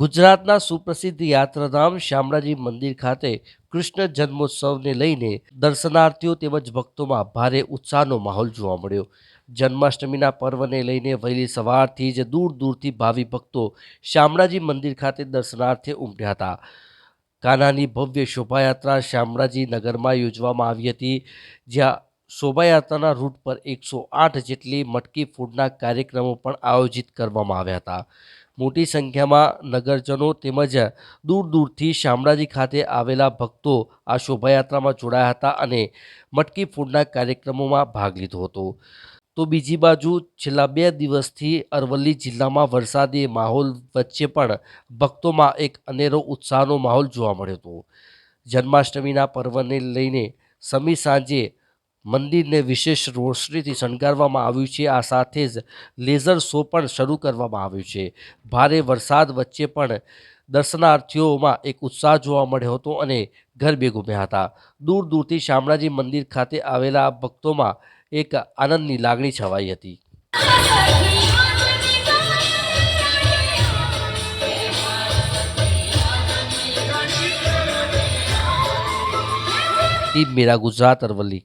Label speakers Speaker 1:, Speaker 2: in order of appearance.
Speaker 1: ગુજરાતના સુપ્રસિદ્ધ યાત્રાધામ શામળાજી મંદિર ખાતે કૃષ્ણ જન્મોત્સવને લઈને દર્શનાર્થીઓ તેમજ ભક્તોમાં ભારે ઉત્સાહનો માહોલ જોવા મળ્યો. જન્માષ્ટમીના પર્વને લઈને વહેલી સવારથી જ દૂર દૂરથી ભાવિ ભક્તો શામળાજી મંદિર ખાતે દર્શનાર્થે ઉમટ્યા હતા. કાનાની ભવ્ય શોભાયાત્રા શામળાજી નગરમાં યોજવામાં આવી હતી, જ્યાં શોભાયાત્રાના રૂટ પર એકસો આઠ જેટલી મટકી ફૂડના કાર્યક્રમો પણ આયોજિત કરવામાં આવ્યા હતા. મોટી સંખ્યામાં નગરજનો તેમજ દૂર દૂરથી શામળાજી ખાતે આવેલા ભક્તો આ શોભાયાત્રામાં જોડાયા હતા અને મટકી ફૂડના કાર્યક્રમોમાં ભાગ લીધો હતો. તો બીજી બાજુ છેલ્લા બે દિવસથી અરવલ્લી જિલ્લામાં વરસાદી માહોલ વચ્ચે પણ ભક્તોમાં એક અનેરો ઉત્સાહનો માહોલ જોવા મળ્યો હતો. જન્માષ્ટમીના પર્વને લઈને સમી સાંજે મંદિરને વિશેષ રોશનીથી શણગારવામાં આવ્યું છે. આ સાથે જ લેઝર શો પણ શરૂ કરવામાં આવ્યો છે. ભારે વરસાદ વચ્ચે પણ દર્શનાર્થીઓમાં એક ઉત્સાહ જોવા મળ્યો હતો અને ગરબે ઘૂમ્યા હતા. દૂર દૂરથી શામળાજી મંદિર ખાતે આવેલા ભક્તોમાં એક આનંદની લાગણી છવાઈ હતી. ટીમ મેરા ગુજરાત અરવલ્લી.